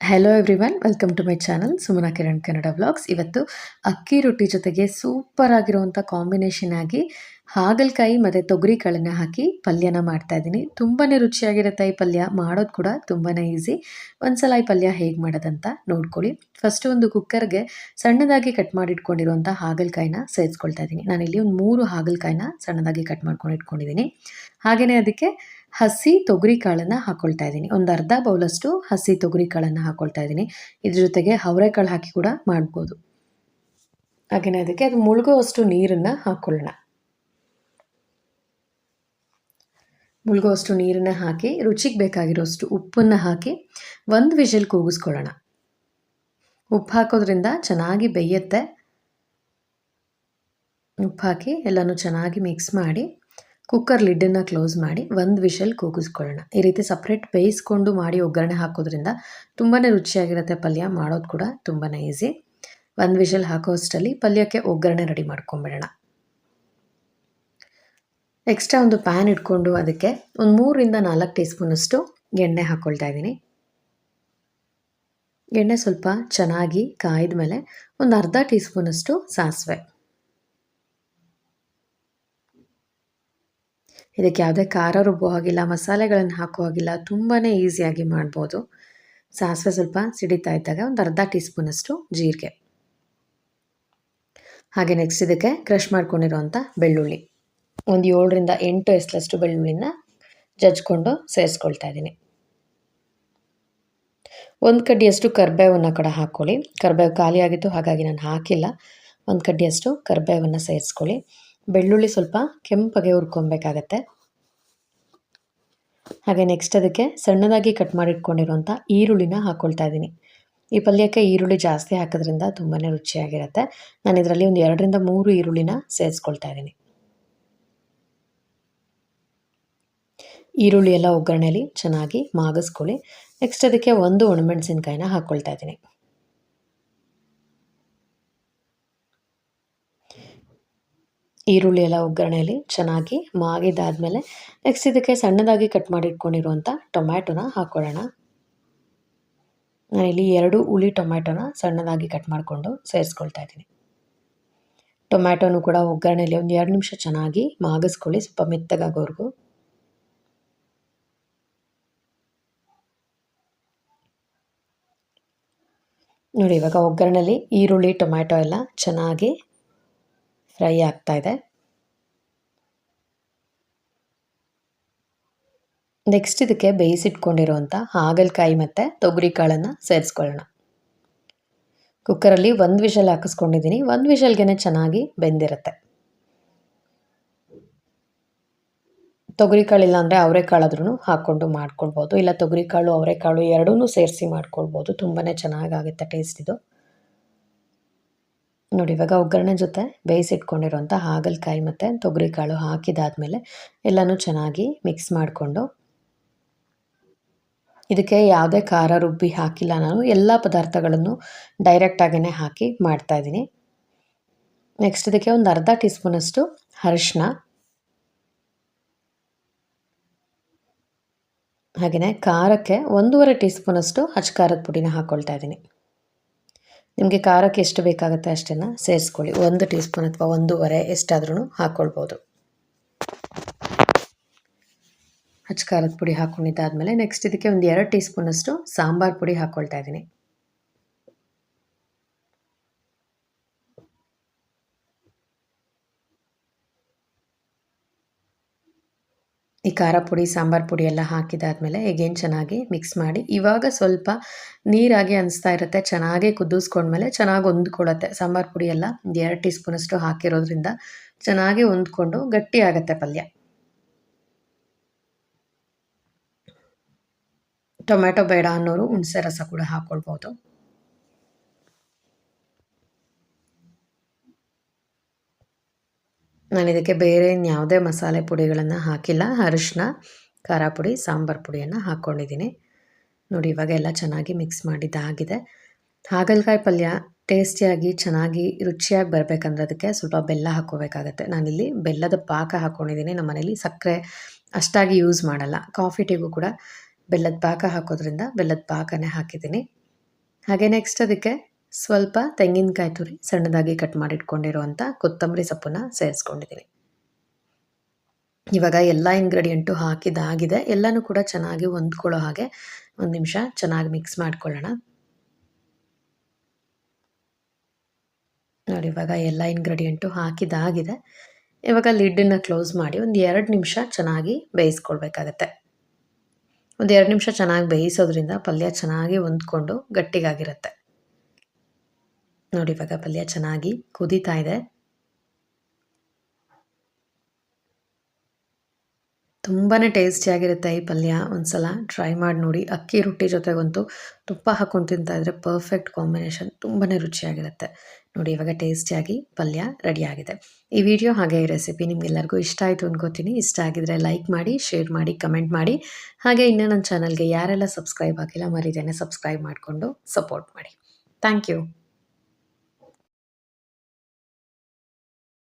Hello everyone welcome to my channel Sumana Kiran Kannada vlogs ಇವತ್ತು ಅಕ್ಕಿ ರೊಟ್ಟಿ ಜೊತೆಗೆ ಸೂಪರ್ ಆಗಿರುವಂಥ ಕಾಂಬಿನೇಷನ್ ಆಗಿ ಹಾಗಲಕಾಯಿ ಮತ್ತು ತೊಗರಿ ಕಾಳನ್ನ ಹಾಕಿ ಪಲ್ಯನ ಮಾಡ್ತಾ ಇದ್ದೀನಿ. ತುಂಬಾ ರುಚಿಯಾಗಿರುತ್ತೆ ಈ ಪಲ್ಯ, ಮಾಡೋದು ಕೂಡ ತುಂಬಾ ಈಸಿ ಒಂದ್ಸಲ ಈ ಪಲ್ಯ ಹೇಗೆ ಮಾಡೋದಂತ ನೋಡ್ಕೊಳ್ಳಿ. ಫಸ್ಟ್ ಒಂದು ಕುಕ್ಕರ್ಗೆ ಸಣ್ಣದಾಗಿ ಕಟ್ ಮಾಡಿಟ್ಕೊಂಡಿರುವಂಥ ಹಾಗಲಕಾಯಿನ ಸೇರಿಸ್ಕೊಳ್ತಾ ಇದ್ದೀನಿ. ನಾನಿಲ್ಲಿ ಒಂದು ಮೂರು ಹಾಗಲಕಾಯಿನ ಸಣ್ಣದಾಗಿ ಕಟ್ ಮಾಡ್ಕೊಂಡು ಇಟ್ಕೊಂಡಿದ್ದೀನಿ ಹಾಗೆಯೇ ಅದಕ್ಕೆ ಹಸಿ ತೊಗರಿ ಕಾಳನ್ನು ಹಾಕೊಳ್ತಾ ಇದ್ದೀನಿ. ಒಂದು ಅರ್ಧ ಬೌಲಷ್ಟು ಹಸಿ ತೊಗರಿ ಕಾಳನ್ನು ಹಾಕೊಳ್ತಾ ಇದ್ದೀನಿ. ಇದ್ರ ಜೊತೆಗೆ ಅವರೆಕಾಳು ಹಾಕಿ ಕೂಡ ಮಾಡ್ಬೋದು. ಹಾಗೆಯೇ ಅದಕ್ಕೆ ಅದು ಮುಳುಗುವಷ್ಟು ನೀರನ್ನು ಹಾಕ್ಕೊಳ್ಳೋಣ ಮುಳುಗುವಷ್ಟು ನೀರನ್ನು ಹಾಕಿ, ರುಚಿಗೆ ಬೇಕಾಗಿರೋಷ್ಟು ಉಪ್ಪನ್ನು ಹಾಕಿ ಒಂದು ವಿಷಲ್ ಕೂಗಿಸ್ಕೊಳ್ಳೋಣ. ಉಪ್ಪು ಹಾಕೋದ್ರಿಂದ ಚೆನ್ನಾಗಿ ಬೇಯುತ್ತೆ. ಉಪ್ಪು ಹಾಕಿ ಎಲ್ಲನೂ ಚೆನ್ನಾಗಿ ಮಿಕ್ಸ್ ಮಾಡಿ ಕುಕ್ಕರ್ ಲಿಡ್ಡನ್ನು ಕ್ಲೋಸ್ ಮಾಡಿ ಒಂದು ವಿಷಲ್ ಕೂಗಿಸ್ಕೊಳ್ಳೋಣ. ಈ ರೀತಿ ಸಪ್ರೇಟ್ ಬೇಯಿಸ್ಕೊಂಡು ಮಾಡಿ ಒಗ್ಗರಣೆ ಹಾಕೋದ್ರಿಂದ ತುಂಬಾ ರುಚಿಯಾಗಿರುತ್ತೆ ಪಲ್ಯ. ಮಾಡೋದು ಕೂಡ ತುಂಬಾ ಈಸಿ. ಒಂದು ವಿಷಲ್ ಹಾಕೋ ಅಷ್ಟರಲ್ಲಿ ಪಲ್ಯಕ್ಕೆ ಒಗ್ಗರಣೆ ರೆಡಿ ಮಾಡ್ಕೊಂಬಿಡೋಣ. ಎಕ್ಸ್ಟ್ರಾ ಒಂದು ಪ್ಯಾನ್ ಇಟ್ಕೊಂಡು ಅದಕ್ಕೆ ಒಂದು ಮೂರರಿಂದ ನಾಲ್ಕು ಟೀ ಸ್ಪೂನಷ್ಟು ಎಣ್ಣೆ ಹಾಕ್ಕೊಳ್ತಾ ಇದ್ದೀನಿ. ಎಣ್ಣೆ ಸ್ವಲ್ಪ ಚೆನ್ನಾಗಿ ಕಾಯ್ದ ಮೇಲೆ ಒಂದು ಅರ್ಧ ಟೀ ಸ್ಪೂನಷ್ಟು ಸಾಸಿವೆ. ಇದಕ್ಕೆ ಯಾವುದೇ ಖಾರ ರುಬ್ಬೋ ಹಾಗಿಲ್ಲ, ಮಸಾಲೆಗಳನ್ನು ಹಾಕೋ ಹಾಗಿಲ್ಲ ತುಂಬಾ ಈಸಿಯಾಗಿ ಮಾಡ್ಬೋದು. ಸಾಸಿವೆ ಸ್ವಲ್ಪ ಸಿಡಿತಾ ಇದ್ದಾಗ ಒಂದು ಅರ್ಧ ಟೀ ಸ್ಪೂನಷ್ಟು ಜೀರಿಗೆ. ಹಾಗೆ ನೆಕ್ಸ್ಟ್ ಇದಕ್ಕೆ ಕ್ರಷ್ ಮಾಡ್ಕೊಂಡಿರುವಂಥ ಬೆಳ್ಳುಳ್ಳಿ. ಒಂದು ಏಳರಿಂದ ಎಂಟು ಎಸ್ಲಷ್ಟು ಬೆಳ್ಳುಳ್ಳಿನ ಜಜ್ಕೊಂಡು ಸೇರಿಸ್ಕೊಳ್ತಾ ಇದ್ದೀನಿ. ಒಂದು ಕಡ್ಡಿಯಷ್ಟು ಕರ್ಬೇವನ್ನು ಕೂಡ ಹಾಕ್ಕೊಳ್ಳಿ. ಕರ್ಬೇವು ಖಾಲಿಯಾಗಿತ್ತು, ಹಾಗಾಗಿ ನಾನು ಹಾಕಿಲ್ಲ. ಒಂದು ಕಡ್ಡಿಯಷ್ಟು ಕರ್ಬೇವನ್ನು ಸೇರಿಸ್ಕೊಳ್ಳಿ ಬೆಳ್ಳುಳ್ಳಿ ಸ್ವಲ್ಪ ಕೆಂಪಗೆ ಹುರ್ಕೊಬೇಕಾಗತ್ತೆ. ಹಾಗೆ ನೆಕ್ಸ್ಟ್ ಅದಕ್ಕೆ ಸಣ್ಣದಾಗಿ ಕಟ್ ಮಾಡಿಟ್ಕೊಂಡಿರುವಂಥ ಈರುಳ್ಳಿನ ಹಾಕ್ಕೊಳ್ತಾ ಇದ್ದೀನಿ. ಈ ಪಲ್ಯಕ್ಕೆ ಈರುಳ್ಳಿ ಜಾಸ್ತಿ ಹಾಕೋದ್ರಿಂದ ತುಂಬಾ ರುಚಿಯಾಗಿರುತ್ತೆ. ನಾನು ಇದರಲ್ಲಿ ಒಂದು ಎರಡರಿಂದ ಮೂರು ಈರುಳ್ಳಿನ ಸೇರಿಸ್ಕೊಳ್ತಾ ಇದ್ದೀನಿ. ಈರುಳ್ಳಿ ಎಲ್ಲ ಒಗ್ಗರಣೆಯಲ್ಲಿ ಚೆನ್ನಾಗಿ ಮಾಗಿಸ್ಕೊಳ್ಳಿ. ನೆಕ್ಸ್ಟ್ ಅದಕ್ಕೆ ಒಂದು ಒಣಮೆಣಸಿನ್ಕಾಯಿನ ಹಾಕ್ಕೊಳ್ತಾ ಇದ್ದೀನಿ. ಈರುಳ್ಳಿ ಎಲ್ಲ ಒಗ್ಗರಣೆಯಲ್ಲಿ ಚೆನ್ನಾಗಿ ಮಾಗಿದಾದಮೇಲೆ ನೆಕ್ಸ್ಟ್ ಇದಕ್ಕೆ ಸಣ್ಣದಾಗಿ ಕಟ್ ಮಾಡಿ ಇಟ್ಕೊಂಡಿರುವಂಥ ಟೊಮ್ಯಾಟೊನ ಹಾಕ್ಕೊಳ್ಳೋಣ ನಾನಿಲ್ಲಿ ಎರಡು ಹುಳಿ ಟೊಮ್ಯಾಟೊನ ಸಣ್ಣದಾಗಿ ಕಟ್ ಮಾಡಿಕೊಂಡು ಸೇರಿಸ್ಕೊಳ್ತಾ ಇದ್ದೀನಿ. ಟೊಮ್ಯಾಟೊನು ಕೂಡ ಒಗ್ಗರಣೆಯಲ್ಲಿ ಒಂದು ಎರಡು ನಿಮಿಷ ಚೆನ್ನಾಗಿ ಮಾಗಿಸ್ಕೊಳ್ಳಿ, ಸ್ವಲ್ಪ ಮೆತ್ತಗಾಗೋವರೆಗೂ. ನೋಡಿ, ಇವಾಗ ಒಗ್ಗರಣೆಯಲ್ಲಿ ಈರುಳ್ಳಿ, ಟೊಮ್ಯಾಟೊ ಎಲ್ಲ ಚೆನ್ನಾಗಿ ಫ್ರೈ ಆಗ್ತಾ ಇದೆ. ನೆಕ್ಸ್ಟ್ ಇದಕ್ಕೆ ಬೇಯಿಸಿಟ್ಕೊಂಡಿರುವಂಥ ಹಾಗಲಕಾಯಿ ಮತ್ತು ತೊಗರಿ ಕಾಳನ್ನು ಸೇರಿಸ್ಕೊಳ್ಳೋಣ ಕುಕ್ಕರಲ್ಲಿ ಒಂದು ವಿಷಲ್ ಹಾಕಿಸ್ಕೊಂಡಿದ್ದೀನಿ. ಒಂದು ವಿಷಲ್ಗೆ ಚೆನ್ನಾಗಿ ಬೆಂದಿರುತ್ತೆ. ತೊಗರಿ ಕಾಳು ಅಂದರೆ ಅವರೆಕಾಳಾದ್ರೂ ಹಾಕ್ಕೊಂಡು ಮಾಡ್ಕೊಳ್ಬೋದು. ಇಲ್ಲ ತೊಗರಿಕಾಳು, ಅವರೆಕಾಳು ಎರಡೂ ಸೇರಿಸಿ ಮಾಡ್ಕೊಳ್ಬೋದು. ತುಂಬಾ ಚೆನ್ನಾಗಾಗುತ್ತೆ ಟೇಸ್ಟ್ ಇದು. ನೋಡಿ, ಇವಾಗ ಒಗ್ಗರಣೆ ಜೊತೆ ಬೇಯಿಸಿಟ್ಕೊಂಡಿರುವಂಥ ಹಾಗಲಕಾಯಿ ಮತ್ತು ತೊಗರಿಕಾಳು ಹಾಕಿದಾದಮೇಲೆ ಎಲ್ಲನೂ ಚೆನ್ನಾಗಿ ಮಿಕ್ಸ್ ಮಾಡಿಕೊಂಡು ಇದಕ್ಕೆ ಯಾವುದೇ ಖಾರ ರುಬ್ಬಿ ಹಾಕಿಲ್ಲ ನಾನು. ಎಲ್ಲ ಪದಾರ್ಥಗಳನ್ನು ಡೈರೆಕ್ಟಾಗೇ ಹಾಕಿ ಮಾಡ್ತಾಯಿದ್ದೀನಿ ನೆಕ್ಸ್ಟ್ ಇದಕ್ಕೆ ಒಂದು ಅರ್ಧ ಟೀ ಸ್ಪೂನಷ್ಟು ಅರಿಶಿನ ಹಾಗೆಯೇ ಖಾರಕ್ಕೆ ಒಂದೂವರೆ ಟೀ ಸ್ಪೂನಷ್ಟು ಹಚ್ಚ ಖಾರದ ಪುಡಿನ ಹಾಕ್ಕೊಳ್ತಾ ಇದ್ದೀನಿ. ನಿಮಗೆ ಖಾರಕ್ಕೆ ಎಷ್ಟು ಬೇಕಾಗುತ್ತೆ ಅಷ್ಟನ್ನು ಸೇರಿಸ್ಕೊಳ್ಳಿ. ಒಂದು ಟೀ ಸ್ಪೂನ್ ಅಥವಾ ಒಂದೂವರೆ ಎಷ್ಟಾದ್ರೂ ಹಾಕ್ಕೊಳ್ಬೋದು ಹಚ್ಚ ಖಾರದ ಪುಡಿ ಹಾಕ್ಕೊಂಡಿದ್ದಾದಮೇಲೆ ನೆಕ್ಸ್ಟ್ ಇದಕ್ಕೆ ಒಂದು ಎರಡು ಟೀ ಸ್ಪೂನಷ್ಟು ಸಾಂಬಾರು ಪುಡಿ ಹಾಕ್ಕೊಳ್ತಾ ಇದ್ದೀನಿ. ಈ ಖಾರ ಪುಡಿ, ಸಾಂಬಾರು ಪುಡಿ ಎಲ್ಲ ಹಾಕಿದಾದ್ಮೇಲೆ ಹೇಗೇನು ಚೆನ್ನಾಗಿ ಮಿಕ್ಸ್ ಮಾಡಿ. ಇವಾಗ ಸ್ವಲ್ಪ ನೀರಾಗಿ ಅನಿಸ್ತಾ ಇರುತ್ತೆ, ಚೆನ್ನಾಗಿ ಕುದಿಸ್ಕೊಂಡ್ಮೇಲೆ ಚೆನ್ನಾಗಿ ಹೊಂದ್ಕೊಳ್ಳುತ್ತೆ ಸಾಂಬಾರು ಪುಡಿ ಎಲ್ಲ ಒಂದು ಎರಡು ಟೀ ಸ್ಪೂನಷ್ಟು ಹಾಕಿರೋದ್ರಿಂದ ಚೆನ್ನಾಗಿ ಹೊಂದ್ಕೊಂಡು ಗಟ್ಟಿ ಆಗುತ್ತೆ ಪಲ್ಯ. ಟೊಮ್ಯಾಟೊ ಬೇಡ ಅನ್ನೋರು ಹುಣಸೆ ರಸ ಕೂಡ ಹಾಕ್ಕೊಳ್ಬೋದು ನಾನು ಇದಕ್ಕೆ ಬೇರೆ ಯಾವುದೇ ಮಸಾಲೆ ಪುಡಿಗಳನ್ನು ಹಾಕಿಲ್ಲ. ಅರಿಶಿನ ಖಾರ ಪುಡಿ ಸಾಂಬಾರು ಪುಡಿಯನ್ನು ಹಾಕ್ಕೊಂಡಿದ್ದೀನಿ ನೋಡಿ ಇವಾಗ ಎಲ್ಲ ಚೆನ್ನಾಗಿ ಮಿಕ್ಸ್ ಮಾಡಿದ್ದಾಗಿದೆ. ಹಾಗಲಕಾಯಿ ಪಲ್ಯ ಟೇಸ್ಟಿಯಾಗಿ ಚೆನ್ನಾಗಿ ರುಚಿಯಾಗಿ ಬರಬೇಕಂದ್ರೆ ಅದಕ್ಕೆ ಸ್ವಲ್ಪ ಬೆಲ್ಲ ಹಾಕ್ಕೋಬೇಕಾಗತ್ತೆ. ನಾನಿಲ್ಲಿ ಬೆಲ್ಲದ ಪಾಕ ಹಾಕ್ಕೊಂಡಿದ್ದೀನಿ ನಮ್ಮ ಮನೇಲಿ ಸಕ್ಕರೆ ಅಷ್ಟಾಗಿ ಯೂಸ್ ಮಾಡಲ್ಲ. ಕಾಫಿ ಟೀಗೂ ಕೂಡ ಬೆಲ್ಲದ ಪಾಕ ಹಾಕೋದ್ರಿಂದ ಬೆಲ್ಲದ ಪಾಕನೇ ಹಾಕಿದ್ದೀನಿ. ಹಾಗೆ ನೆಕ್ಸ್ಟ್ ಅದಕ್ಕೆ ಸ್ವಲ್ಪ ತೆಂಗಿನಕಾಯಿ ತುರಿ ಸಣ್ಣದಾಗಿ ಕಟ್ ಮಾಡಿಟ್ಕೊಂಡಿರುವಂಥ ಕೊತ್ತಂಬರಿ ಸೊಪ್ಪನ್ನು ಸೇರಿಸ್ಕೊಂಡಿದ್ದೀನಿ ಇವಾಗ ಎಲ್ಲ ಇಂಗ್ರೀಡಿಯೆಂಟು ಹಾಕಿದಾಗಿದೆ. ಎಲ್ಲನೂ ಕೂಡ ಚೆನ್ನಾಗಿ ಹೊಂದ್ಕೊಳ್ಳೋ ಹಾಗೆ ಒಂದು ನಿಮಿಷ ಚೆನ್ನಾಗಿ ಮಿಕ್ಸ್ ಮಾಡ್ಕೊಳ್ಳೋಣ. ನೋಡಿ, ಇವಾಗ ಎಲ್ಲ ಇಂಗ್ರೀಡಿಯೆಂಟು ಹಾಕಿದಾಗಿದೆ. ಇವಾಗ ಲಿಡ್ಡನ್ನು ಕ್ಲೋಸ್ ಮಾಡಿ ಒಂದು ಎರಡು ನಿಮಿಷ ಚೆನ್ನಾಗಿ ಬೇಯಿಸ್ಕೊಳ್ಬೇಕಾಗತ್ತೆ. ಒಂದು ಎರಡು ನಿಮಿಷ ಚೆನ್ನಾಗಿ ಬೇಯಿಸೋದ್ರಿಂದ ಪಲ್ಯ ಚೆನ್ನಾಗಿ ಹೊಂದ್ಕೊಂಡು ಗಟ್ಟಿಗಾಗಿರುತ್ತೆ. ನೋಡಿ ಇವಾಗ ಪಲ್ಯ ಚೆನ್ನಾಗಿ ಕುದೀತಾ ಇದೆ. ತುಂಬಾ ಟೇಸ್ಟಿಯಾಗಿರುತ್ತೆ ಈ ಪಲ್ಯ. ಒಂದ್ಸಲ ಟ್ರೈ ಮಾಡಿ ನೋಡಿ. ಅಕ್ಕಿ ರೊಟ್ಟಿ ಜೊತೆಗಂತೂ ತುಪ್ಪ ಹಾಕೊಂಡು ತಿಂತಾ ಇದ್ರೆ ಪರ್ಫೆಕ್ಟ್ ಕಾಂಬಿನೇಷನ್ ತುಂಬಾ ರುಚಿಯಾಗಿರುತ್ತೆ. ನೋಡಿ ಇವಾಗ ಟೇಸ್ಟಿಯಾಗಿ ಪಲ್ಯ ರೆಡಿಯಾಗಿದೆ ಈ ವಿಡಿಯೋ ಹಾಗೆ ಈ ರೆಸಿಪಿ ನಿಮ್ಗೆಲ್ಲರಿಗೂ ಇಷ್ಟ ಆಯಿತು ಅನ್ಕೋತೀನಿ. ಇಷ್ಟ ಆಗಿದ್ರೆ ಲೈಕ್ ಮಾಡಿ ಶೇರ್ ಮಾಡಿ ಕಮೆಂಟ್ ಮಾಡಿ. ಹಾಗೆ ಇನ್ನೂ ನನ್ನ ಚಾನಲ್ಗೆ ಯಾರೆಲ್ಲ ಸಬ್ಸ್ಕ್ರೈಬ್ ಆಗಿಲ್ಲ ಮರಿದೇನೆ ಸಬ್ಸ್ಕ್ರೈಬ್ ಮಾಡಿಕೊಂಡು ಸಪೋರ್ಟ್ ಮಾಡಿ. Thank you